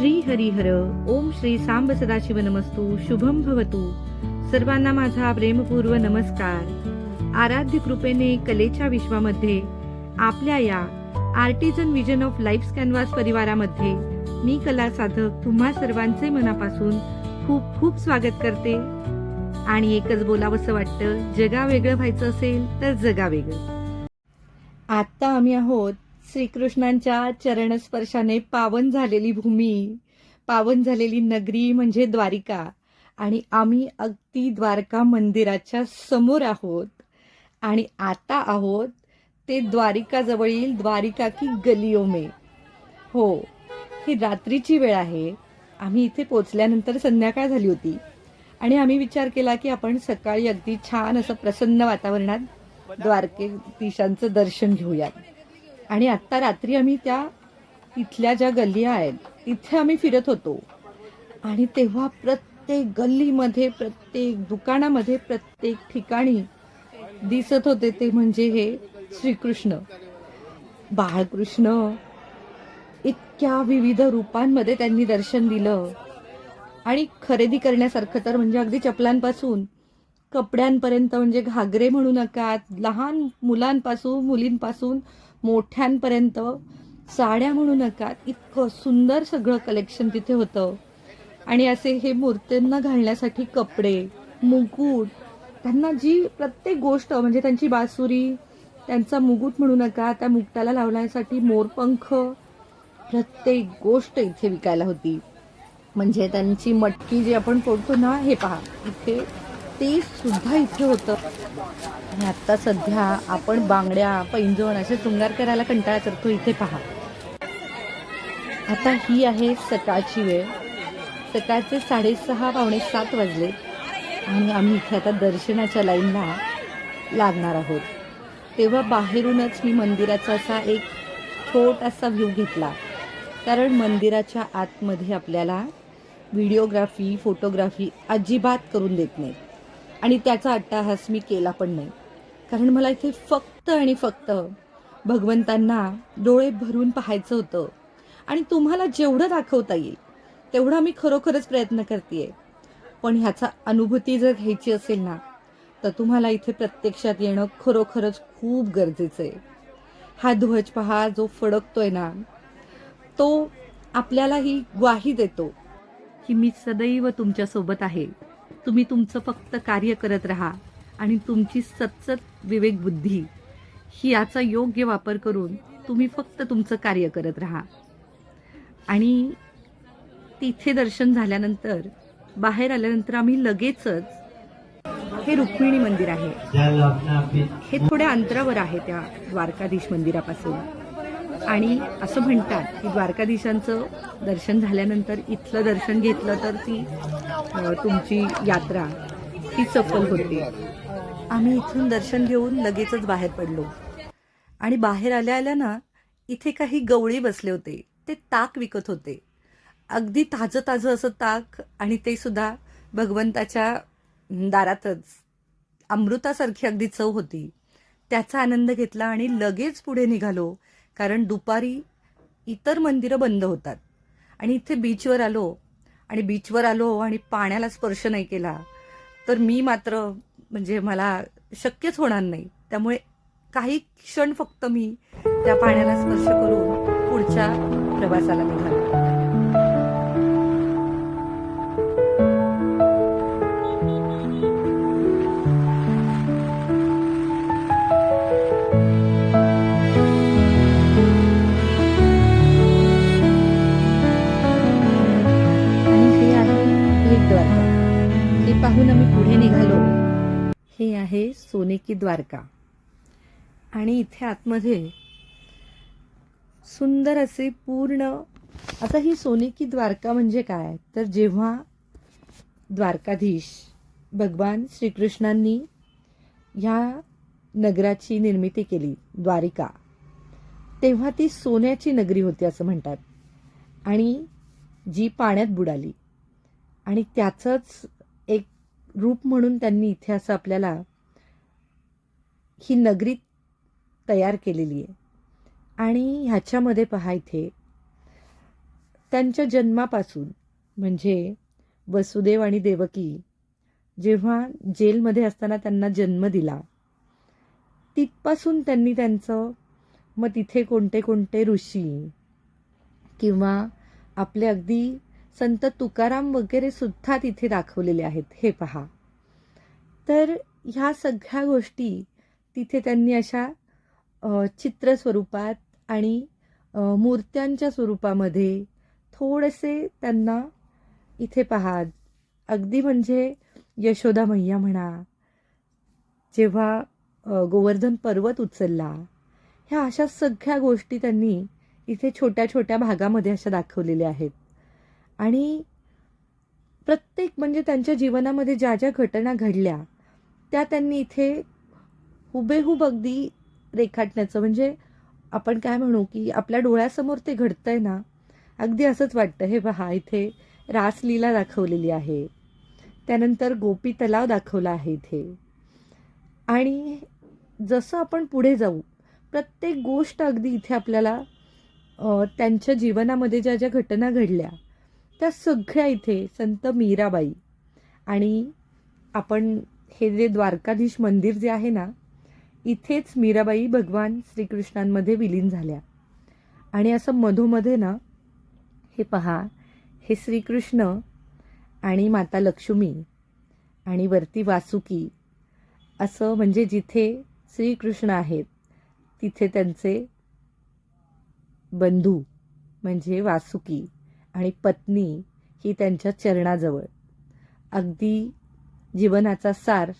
श्री हरिहर ओम श्री सांब सदाशिव नमस्तू. शुभम भवतु. सर्वांना माझा प्रेमपूर्व नमस्कार. आराध्य कृपेने कलेच्या विश्वामध्ये आपल्या या artisan vision of life canvas परिवारामध्ये मी कला साधक तुम्हा सर्वांचे मनापासून खूप खूप स्वागत करते. आणि एकच बोलावंसं वाटतं जगा वेगळं व्हायचं असेल तर जगा वेगळं. आत्ता आम्ही आहोत श्रीकृष्णांच्या चरणस्पर्शाने पावन झालेली भूमी पावन झालेली नगरी म्हणजे द्वारिका. आणि आम्ही अगदी द्वारका मंदिराच्या समोर आहोत. आणि आता आहोत ते द्वारिकाजवळील द्वारिका की गलिओ में हो ही रात्रीची वेळ आहे. आम्ही इथे पोचल्यानंतर संध्याकाळ झाली होती. आणि आम्ही विचार केला की आपण सकाळी अगदी छान असं प्रसन्न वातावरणात द्वारकेधीशांचं दर्शन घेऊयात. आणि आत्ता रात्री आम्ही त्या तिथल्या ज्या गल्ली आहेत तिथे आम्ही फिरत होतो. आणि तेव्हा प्रत्येक गल्लीमध्ये प्रत्येक दुकानामध्ये प्रत्येक ठिकाणी दिसत होते ते म्हणजे हे श्रीकृष्ण. बाळकृष्ण इतक्या विविध रूपांमध्ये त्यांनी दर्शन दिलं. आणि खरेदी करण्यासारखं तर म्हणजे अगदी चपलांपासून कपड्यांपर्यंत म्हणजे घागरे म्हणू नका लहान मुलांपासून मुलींपासून मोठ्यांपर्यंत साड्या म्हणू नका इतकं सुंदर सगळं कलेक्शन तिथे होतं. आणि असे हे मूर्तींना घालण्यासाठी कपडे मुकुट त्यांना जी प्रत्येक गोष्ट म्हणजे त्यांची बासुरी त्यांचा मुकुट म्हणू नका त्या मुकुटाला लावण्यासाठी मोरपंख प्रत्येक गोष्ट इथे विकायला होती. म्हणजे त्यांची मटकी जी आपण फोडतो ना हे पहा इथे ते सुद्धा इथे होतं. आणि आत्ता सध्या आपण बांगड्या पैंजण असे शृंगार करायला कंटाळा करतो. इथे पहा. आता ही आहे सकाळची वेळ. सकाळचे साडेसहा पावणे सात वाजले. आणि आम्ही इथे आता दर्शनाच्या लाईनला लागणार आहोत. तेव्हा बाहेरूनच मी मंदिराचा असा एक छोटासा व्ह्यू घेतला. कारण मंदिराच्या आतमध्ये आपल्याला व्हिडिओग्राफी फोटोग्राफी अजिबात करून देत नाही आणि त्याचा अट्टाहास मी केला पण नाही. कारण मला इथे फक्त आणि फक्त भगवंतांना डोळे भरून पाहायचं होतं. आणि तुम्हाला जेवढं दाखवता येईल तेवढा मी खरोखरच प्रयत्न करते पण ह्याचा अनुभूती जर घ्यायची असेल ना तर तुम्हाला इथे प्रत्यक्षात येणं खरोखरच खूप गरजेचं आहे. हा ध्वज पहा जो फडकतोय ना तो आपल्याला ही ग्वाही देतो की मी सदैव तुमच्यासोबत आहे. तुम्ही तुमचं फक्त कार्य करत राहा आणि तुमची सतसत विवेक बुद्धी. ही याचा योग्य वापर करून तुम्ही फक्त तुमचं कार्य करत राहा. आणि तिथे दर्शन झाल्यानंतर बाहेर आल्यानंतर आम्ही लगेचच हे रुक्मिणी मंदिर आहे. हे थोड्या अंतरावर आहे त्या द्वारकाधीश मंदिरापासून. आणि असं म्हणतात की द्वारकाधीशांचं दर्शन झाल्यानंतर इथलं दर्शन घेतलं तर ती तुमची यात्रा ही सफल होते. आम्ही इथून दर्शन घेऊन लगेचच बाहेर पडलो. आणि बाहेर आल्या आल्या ना इथे काही गवळी बसले होते. ते ताक विकत होते. अगदी ताजं ताजं असं ताक आणि ते सुद्धा भगवंताच्या दारातच. अमृतासारखी अगदी चव होती. त्याचा आनंद घेतला आणि लगेच पुढे निघालो. कारण दुपारी इतर मंदिरं बंद होतात. आणि इथे बीचवर आलो आणि बीचवर आलो आणि पाण्याला स्पर्श नाही केला तर मी मात्र म्हणजे मला शक्यच होणार नाही. त्यामुळे काही क्षण फक्त मी त्या पाण्याला स्पर्श करून पुढच्या प्रवासाला निघालो. पाहून आम्ही पुढे निघालो. हे आहे सोने की द्वारका. आणि इथे आतमध्ये सुंदर असे पूर्ण आता ही सोने की द्वारका म्हणजे काय? तर जेव्हा द्वारकाधीश भगवान श्रीकृष्णांनी ह्या नगराची निर्मिती केली द्वारिका तेव्हा ती सोन्याची नगरी होती असं म्हणतात. आणि जी पाण्यात बुडाली. आणि त्याचंच रूप म्हणून त्यांनी इथे असं आपल्याला ही नगरी तयार केलेली आहे. आणि ह्याच्यामध्ये पहा इथे त्यांच्या जन्मापासून म्हणजे वसुदेव आणि देवकी जेव्हा जेलमध्ये असताना त्यांना जन्म दिला तिथपासून त्यांनी त्यांचं मग तिथे कोणते कोणते ऋषी किंवा आपले अगदी संत तुकाराम वगैरे सुद्धा तिथे दाखवलेले आहेत. हे पहा. तर ह्या सगळ्या गोष्टी तिथे त्यांनी अशा चित्र स्वरूपात आणि मूर्त्यांच्या स्वरूपामध्ये थोडेसे त्यांना इथे पहा. अगदी म्हणजे यशोदा मैया म्हणा जेव्हा गोवर्धन पर्वत उचलला ह्या अशा सगळ्या गोष्टी त्यांनी इथे छोट्या छोट्या भागामध्ये अशा दाखवलेल्या आहेत. आणि प्रत्येक म्हणजे त्यांच्या जीवनामध्ये ज्या ज्या घटना घडल्या त्या त्यांनी इथे हुबेहूब अगदी रेखाटण्याचं. म्हणजे आपण काय म्हणू की आपल्या डोळ्यासमोर ते घडतं आहे ना अगदी असंच वाटतं. हे पहा इथे रासलीला दाखवलेली आहे. त्यानंतर गोपी तलाव दाखवला आहे इथे. आणि जसं आपण पुढे जाऊ प्रत्येक गोष्ट अगदी इथे आपल्याला त्यांच्या जीवनामध्ये ज्या ज्या घटना घडल्या त्या सगळ्या इथे संत मीराबाई आणि आपण हे जे द्वारकाधीश मंदिर जे आहे ना इथेच मीराबाई भगवान श्रीकृष्णांमध्ये विलीन झाल्या. आणि असं मधोमध्ये ना हे पहा हे श्रीकृष्ण आणि माता लक्ष्मी आणि वरती वासुकी असं म्हणजे जिथे श्रीकृष्ण आहेत तिथे त्यांचे बंधू म्हणजे वासुकी. आणि पत्नी ही त्यांच्या चरणाजवळ. अगदी जीवनाचा सार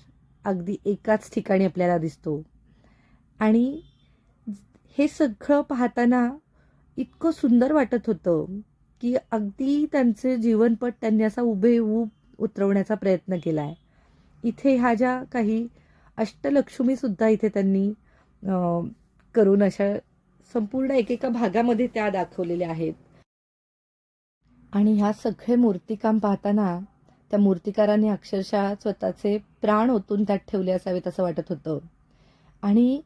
अगदी एकाच ठिकाणी आपल्याला दिसतो. आणि हे सगळं पाहताना इतकं सुंदर वाटत होतं की अगदी त्यांचे जीवनपट त्यांनी असा उभेऊब उतरवण्याचा प्रयत्न केला आहे इथे ह्या ज्या काही अष्टलक्ष्मीसुद्धा इथे त्यांनी करून अशा संपूर्ण एकेका भागामध्ये त्या दाखवलेल्या आहेत. आणि ह्या सगळे मूर्तिकाम पाहताना त्या मूर्तिकारांनी अक्षरशः स्वतःचे प्राण ओतून त्यात ठेवले असावेत असं वाटत होतं. आणि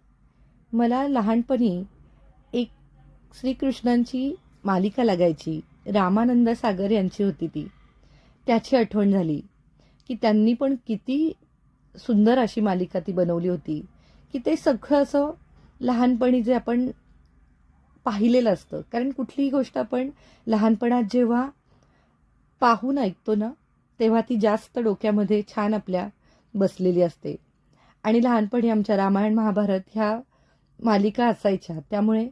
मला लहानपणी एक श्रीकृष्णांची मालिका लागायची. रामानंद सागर यांची होती ती. त्याची आठवण झाली की त्यांनी पण किती सुंदर अशी मालिका ती बनवली होती. की ते सगळं असं लहानपणी जे आपण पाहिलेलं असतं. कारण कुठलीही गोष्ट आपण लहानपणात जेव्हा पाहून ऐकतो ना तेव्हा ती जास्त डोक्यामध्ये छान आपल्या बसलेली असते. आणि लहानपणी आमच्या रामायण महाभारत ह्या मालिका असायच्या. त्यामुळे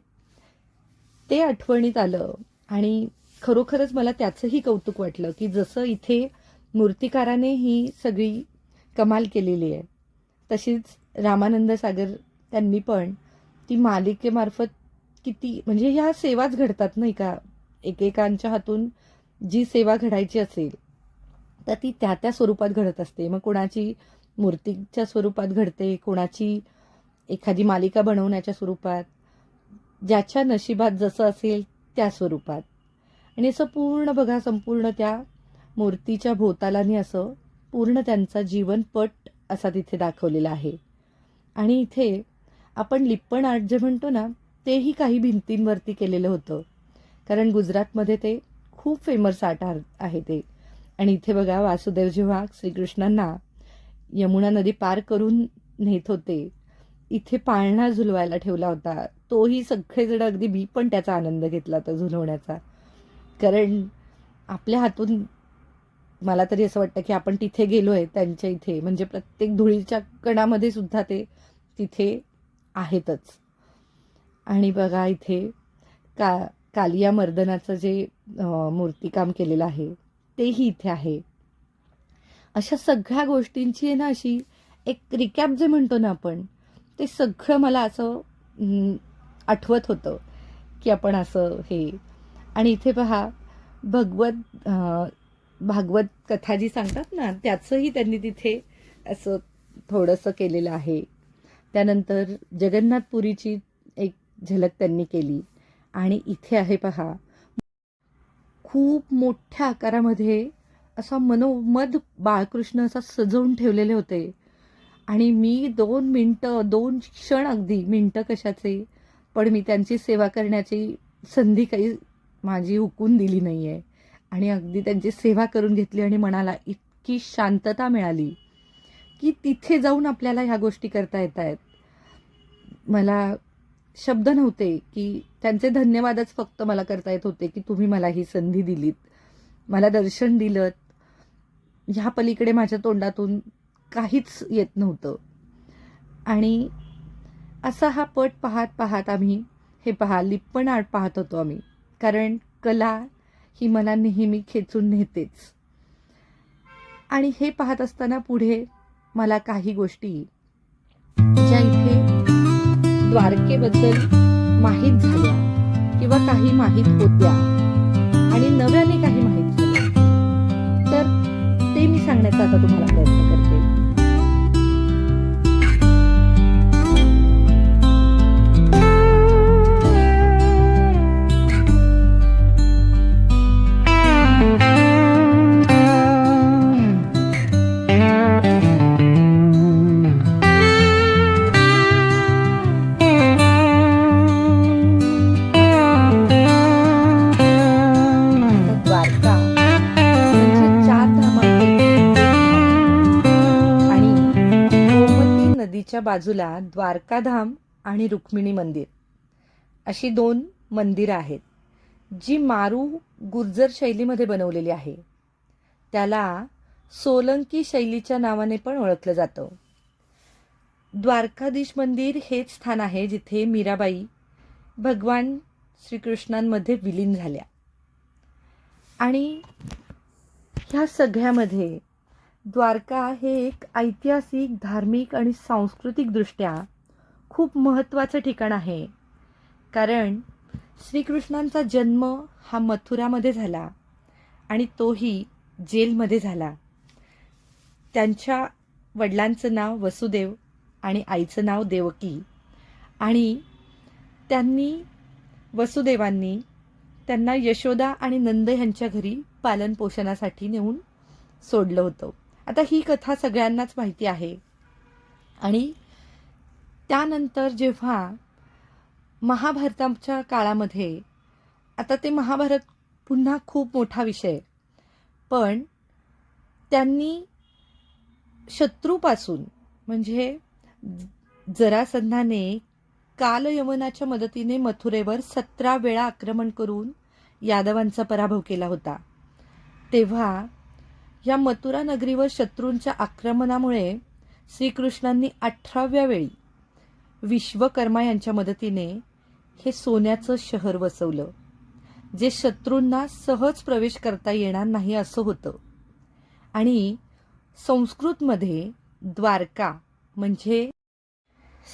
ते आठवणीत आलं. आणि खरोखरच मला त्याचंही कौतुक वाटलं की जसं इथे मूर्तिकाराने ही सगळी कमाल केलेली आहे तशीच रामानंद सागर त्यांनी पण ती मालिकेमार्फत किती म्हणजे ह्या सेवाच घडतात नाही का? एकेकांच्या हातून जी सेवा घडायची असेल तर ती त्या त्या स्वरूपात घडत असते. मग कोणाची मूर्तीच्या स्वरूपात घडते कोणाची एखादी मालिका बनवण्याच्या स्वरूपात ज्याच्या नशिबात जसं असेल त्या स्वरूपात. आणि असं पूर्ण बघा संपूर्ण त्या मूर्तीच्या भोवतालाने असं पूर्ण त्यांचा जीवनपट असा तिथे दाखवलेला आहे. आणि इथे आपण लिप्पण आर्ट जे म्हणतो ना तेही काही भिंतींवरती केलेलं होतं. कारण गुजरातमध्ये ते खूप फेमस आर्ट आहे ते. आणि इथे बघा वासुदेव जेव्हा श्रीकृष्णांना यमुना नदी पार करून नेत होते इथे पाळणा झुलवायला ठेवला होता. तोही सगळेजण अगदी मी पण त्याचा आनंद घेतला होता झुलवण्याचा. कारण आपल्या हातून मला तरी असं वाटतं की आपण तिथे गेलो आहे त्यांच्या इथे. म्हणजे प्रत्येक धुळीच्या कणामध्ये सुद्धा ते तिथे आहेतच. आणि बघा इथे का कालिया मर्दनाचं जे मूर्तिकाम केलेलं आहे तेही इथे आहे. अशा सगळ्या गोष्टींची आहे ना अशी एक रिकॅप जे म्हणतो ना आपण ते सगळं मला असं आठवत होतं की आपण असं हे. आणि इथे पहा भगवत भागवत कथा जी सांगतात ना त्याचंही त्यांनी तिथे असं थोडंसं केलेलं आहे. त्यानंतर जगन्नाथपुरीची झलक त्यांनी केली. आणि इथे आहे पहा. खूप मोठ्या आकारामध्ये असा मनोमद बाळकृष्ण असा सजवून ठेवलेले होते. आणि मी दोन मिनटं दोन क्षण अगदी मिनटं कशाचे पण मी त्यांची सेवा करण्याची संधी काही माझी हुकून दिली नाही आहे आणि अगदी त्यांची सेवा करून घेतली आणि मनाला इतकी शांतता मिळाली की तिथे जाऊन आपल्याला ह्या गोष्टी करता येत आहेत मला शब्द नव्हते की त्यांचे धन्यवादच फक्त मला करता येत होते की तुम्ही मला ही संधी दिलीत. मला दर्शन दिलं ह्या पलीकडे माझ्या तोंडातून काहीच येत नव्हतं. आणि असा हा पट पाहत पाहत आम्ही हे पहा लिप्पण आर्ट पाहत होतो आम्ही. कारण कला ही मला नेहमी खेचून नेतेच. आणि हे पाहत असताना पुढे मला काही गोष्टी द्वारकेबद्दल माहीत झाल्या किंवा काही माहीत होत्या आणि नव्याने काही माहीत झाल्या तर ते मी सांगण्याचा आता तुम्हाला प्रयत्न करते. गोमती नदीच्या बाजूला द्वारकाधाम आणि रुक्मिणी मंदिर. अशी दोन मंदिरं आहेत जी मारू गुर्जर शैलीमध्ये बनवलेली आहे. त्याला सोलंकी शैलीच्या नावाने पण ओळखलं जातं. द्वारकाधीश मंदिर हेच स्थान आहे जिथे मीराबाई भगवान श्रीकृष्णांमध्ये विलीन झाल्या. आणि ह्या सगळ्यामध्ये द्वारका हे एक ऐतिहासिक धार्मिक आणि सांस्कृतिकदृष्ट्या खूप महत्त्वाचं ठिकाण आहे. कारण श्रीकृष्णांचा जन्म हा मथुरामध्ये झाला आणि तोही जेलमध्ये झाला. त्यांच्या वडिलांचं नाव वसुदेव आणि आईचं नाव देवकी. आणि त्यांनी वसुदेवांनी त्यांना यशोदा आणि नंद यांच्या घरी पालनपोषणासाठी नेऊन सोडलं होतं. आता ही कथा सगळ्यांनाच माहिती आहे. आणि त्यानंतर जेव्हा महाभारताच्या काळामध्ये आता ते महाभारत पुन्हा खूप मोठा विषय पण त्यांनी शत्रूपासून म्हणजे जरासंधाने कालयवनाच्या मदतीने मथुरेवर सतरा वेळा आक्रमण करून यादवांचा पराभव केला होता. तेव्हा या मथुरा नगरीवर शत्रूंच्या आक्रमणामुळे श्रीकृष्णांनी अठराव्या वेळी विश्वकर्मा यांच्या मदतीने हे सोन्याचं शहर वसवलं. जे शत्रूंना सहज प्रवेश करता येणार नाही असं होतं. आणि संस्कृतमध्ये द्वारका म्हणजे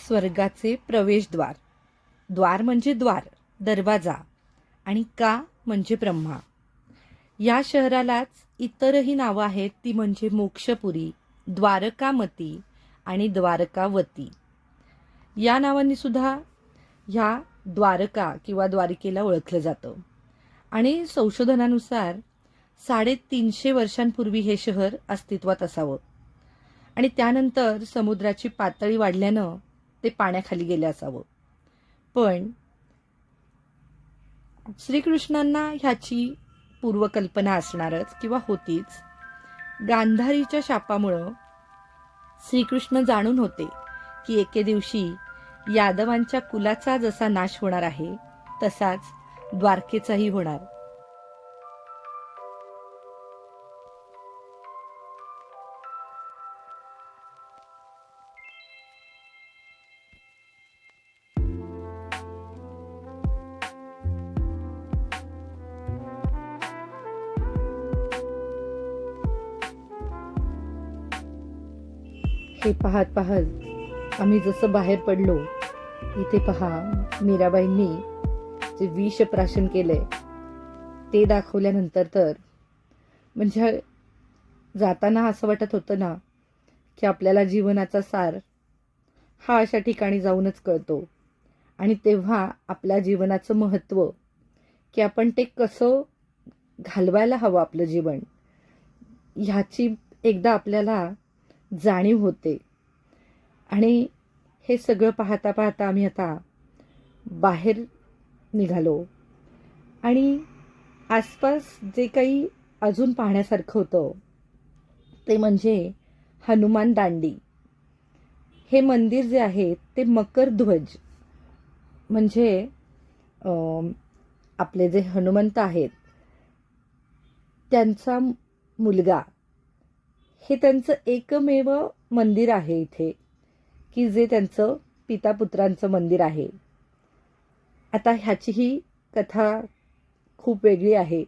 स्वर्गाचे प्रवेशद्वार. द्वार म्हणजे द्वार दरवाजा आणि का म्हणजे ब्रह्मा. या शहरालाच इतरही नावं आहेत ती म्हणजे मोक्षपुरी द्वारकामती आणि द्वारकावती. या नावांनी सुद्धा ह्या द्वारका किंवा द्वारिकेला ओळखलं जातं. आणि संशोधनानुसार साडेतीनशे वर्षांपूर्वी हे शहर अस्तित्वात असावं. आणि त्यानंतर समुद्राची पातळी वाढल्यानं ते पाण्याखाली गेले असावं. पण श्रीकृष्णांना ह्याची पूर्वकल्पना असणारच किंवा होतीच. गांधारीच्या शापामुळं श्रीकृष्ण जाणून होते की एके दिवशी यादवांच्या कुलाचा जसा नाश होणार आहे तसाच द्वारकेचाही होणार. ते पाहत पाहत आम्ही जसं बाहेर पडलो इथे पहा मीराबाईंनी जे विष प्राशन केलंय ते दाखवल्यानंतर तर म्हणजे जाताना असं वाटत होतं ना की आपल्याला जीवनाचा सार हा अशा ठिकाणी जाऊनच कळतो. आणि तेव्हा आपल्या जीवनाचं महत्त्व की आपण ते कसं घालवायला हवं आपलं जीवन ह्याची एकदा आपल्याला जाणीव होते. आणि हे सगळं पाहता पाहता आम्ही आता बाहेर निघालो. आणि आसपास जे काही अजून पाहण्यासारखं होतं ते म्हणजे हनुमान दांडी. हे मंदिर जे आहे ते मकर ध्वज. म्हणजे आपले जे हनुमंत आहेत त्यांचा मुलगा हे त्यांचं एकमेव मंदिर आहे इथे की जे त्यांचं पिता पुत्रांचं मंदिर आहे. आता ह्याचीही कथा खूप वेगळी आहे.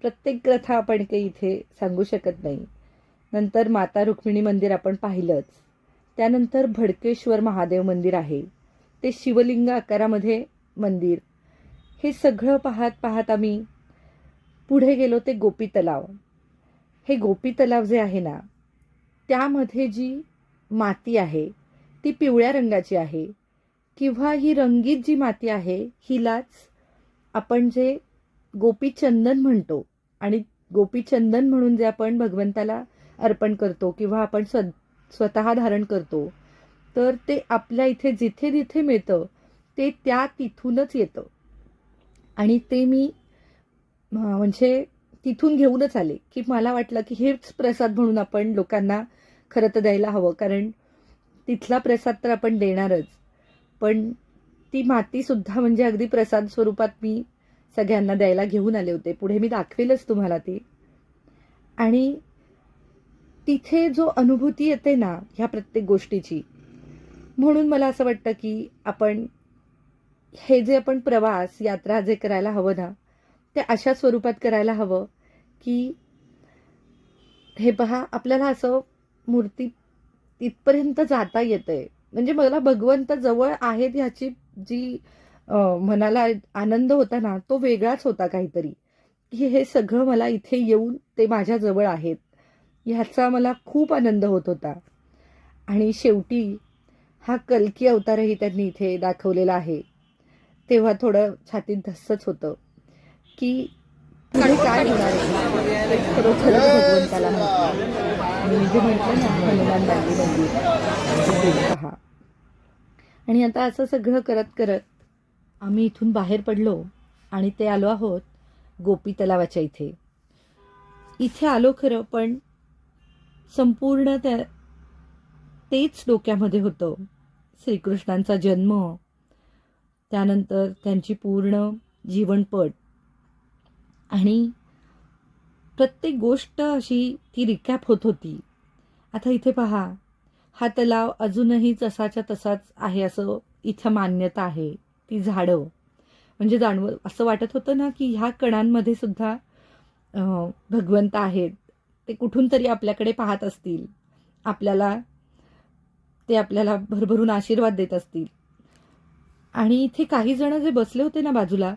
प्रत्येक कथा आपण काही इथे सांगू शकत नाही. नंतर माता रुक्मिणी मंदिर आपण पाहिलंच. त्यानंतर भडकेश्वर महादेव मंदिर आहे. ते शिवलिंग आकारामध्ये मंदिर. हे सगळं पाहत पाहत आम्ही पुढे गेलो ते गोपी तलाव हे गोपी तलाव जे आहे ना त्यामध्ये जी माती आहे ती पिवळ्या रंगाची आहे. किंवा ही रंगीत जी माती आहे हिलाच आपण जे गोपीचंदन म्हणतो आणि गोपीचंदन म्हणून जे आपण भगवंताला अर्पण करतो किंवा आपण स्व स्वतः धारण करतो तर ते आपल्या इथे जिथे जिथे मिळतं ते त्या तिथूनच येतं. आणि ते मी म्हणजे तिथून घेऊनच आले की मला वाटलं की हेच प्रसाद म्हणून आपण लोकांना खरं तर द्यायला हवं. कारण तिथला प्रसाद तर आपण देणारच. पण ती मातीसुद्धा म्हणजे अगदी प्रसाद स्वरूपात मी सगळ्यांना द्यायला घेऊन आले होते. पुढे मी दाखवेलच तुम्हाला ते. आणि तिथे जो अनुभूती येते ना ह्या प्रत्येक गोष्टीची म्हणून मला असं वाटतं की आपण हे जे आपण प्रवास यात्रा जे करायला हवं ना ते अशा स्वरूपात करायला हवं की हे पहा आपल्याला असं मूर्ती तिथपर्यंत जाता येतंय. म्हणजे मला भगवंत जवळ आहेत ह्याची जी मनाला आनंद होता ना तो वेगळाच होता काहीतरी. की हे सगळं मला इथे येऊन ते माझ्याजवळ आहेत. ह्याचा मला खूप आनंद होत होता. आणि शेवटी हा कलकी अवतारही त्यांनी इथे दाखवलेला आहे. तेव्हा थोडं छातीत धस्सच होतं. की पुढे काय होणार खरोखर भगवंताला मी जे म्हटलं ना हनुमान दांडी मंदिर पहा. आणि आता असं सगळं करत करत आम्ही इथून बाहेर पडलो आणि ते आलो आहोत गोपी तलावाच्या इथे. इथे आलो खरं पण संपूर्ण त्या तेच डोक्यामध्ये होतं. श्रीकृष्णांचा जन्म त्यानंतर त्यांची पूर्ण जीवनपट आणि प्रत्येक गोष्ट अशी ती रिकॅप होत होती. आता इथे पहा हा तलाव अजूनही तसाच्या तसाच आहे असं इथं मान्यता आहे. ती झाडं. म्हणजे जाणव असं वाटत होतं ना की ह्या कणांमध्ये सुद्धा भगवंत आहेत. ते कुठून तरी आपल्याकडे पाहत असतील. आपल्याला ते आपल्याला भरभरून आशीर्वाद देत असतील. आणि इथे काही जण जे बसले होते ना बाजूला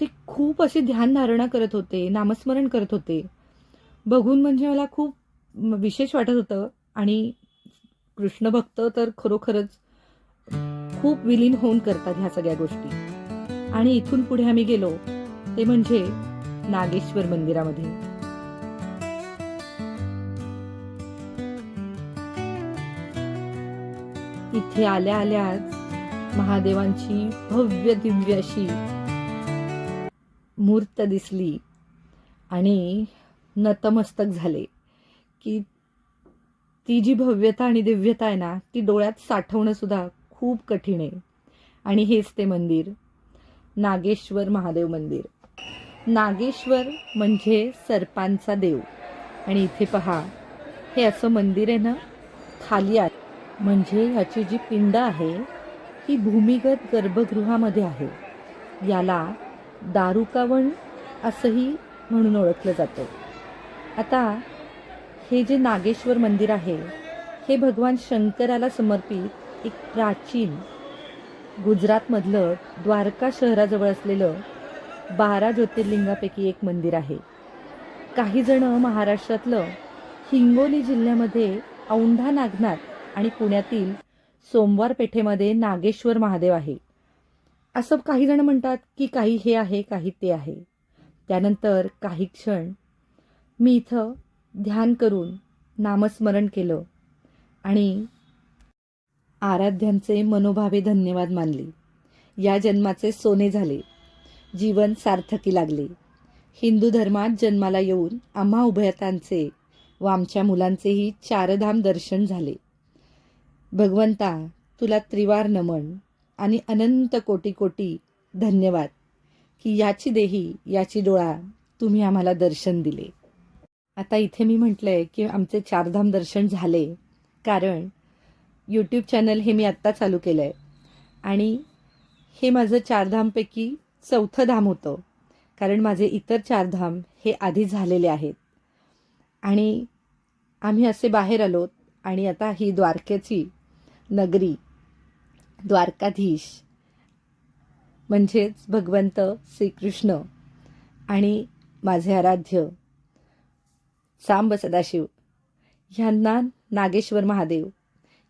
ते खूप अशी ध्यानधारणा करत होते नामस्मरण करत होते. बघून म्हणजे मला खूप विशेष वाटत होतं आणि कृष्णभक्त तर खरोखरच खूप विलीन होऊन करतात ह्या सगळ्या गोष्टी. आणि इथून पुढे आम्ही गेलो ते म्हणजे नागेश्वर मंदिरामध्ये. इथे आल्या आल्याच महादेवांची भव्य दिव्य अशी मूर्त दिसली आणि नतमस्तक झाले की ती जी भव्यता आणि दिव्यता आहे ना ती डोळ्यात साठवणंसुद्धा खूप कठीण आहे. आणि हेच ते मंदिर नागेश्वर महादेव मंदिर. नागेश्वर म्हणजे सर्पांचा देव. आणि इथे पहा हे असं मंदिर आहे ना खाली आहे. म्हणजे ह्याची जी पिंड आहे ही भूमिगत गर्भगृहामध्ये आहे. याला दारुकावण असंही म्हणून ओळखलं जातं. आता हे जे नागेश्वर मंदिर आहे हे भगवान शंकराला समर्पित एक प्राचीन गुजरातमधलं द्वारका शहराजवळ असलेलं बारा ज्योतिर्लिंगापैकी एक मंदिर आहे. काही जण महाराष्ट्रातलं हिंगोली जिल्ह्यामध्ये औंढा नागनाथ आणि पुण्यातील सोमवार पेठेमध्ये नागेश्वर महादेव आहे. असं काही जण म्हणतात की काही हे आहे काही ते आहे. त्यानंतर काही क्षण मी इथं ध्यान करून नामस्मरण केलं आणि आराध्यांचे मनोभावे धन्यवाद मानले. या जन्माचे सोने झाले. जीवन सार्थकी लागले. हिंदू धर्मात जन्माला येऊन आम्हा उभयतांचे व आमच्या मुलांचेही चारधाम दर्शन झाले. भगवंता तुला त्रिवार नमन. आणि अनंत कोटी कोटी धन्यवाद की याची देही याची डोळा तुम्ही आम्हाला दर्शन दिले. आता इथे मी म्हटलं आहे की आमचे चारधाम दर्शन झाले कारण यूट्यूब चॅनल हे मी आत्ता चालू केलं आहे आणि हे माझं चारधामपैकी चौथं धाम होतं कारण माझे इतर चारधाम हे आधी झालेले आहेत. आणि आम्ही असे बाहेर आलोत आणि आता ही द्वारकेची नगरी द्वारकाधीश. म्हणजेच भगवंत श्रीकृष्ण आणि माझे आराध्य सांब सदाशिव. ह्यांना नागेश्वर महादेव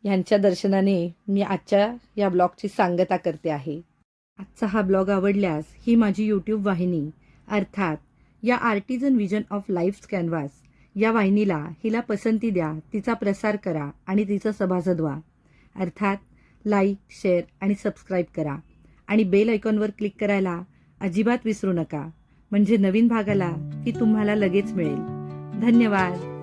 ह्यांच्या दर्शनाने मी आजच्या या ब्लॉगची सांगता करते आहे. आजचा हा ब्लॉग आवडल्यास ही माझी यूट्यूब वाहिनी अर्थात या artisan vision of life canvas या वाहिनीला हिला पसंती द्या तिचा प्रसार करा आणि तिचं सभासद व्हा अर्थात लाईक शेअर आणि सबस्क्राईब करा. आणि बेल आयकॉनवर क्लिक करायला अजिबात विसरू नका. म्हणजे नवीन भागाला की तुम्हाला लगेच मिळेल. धन्यवाद.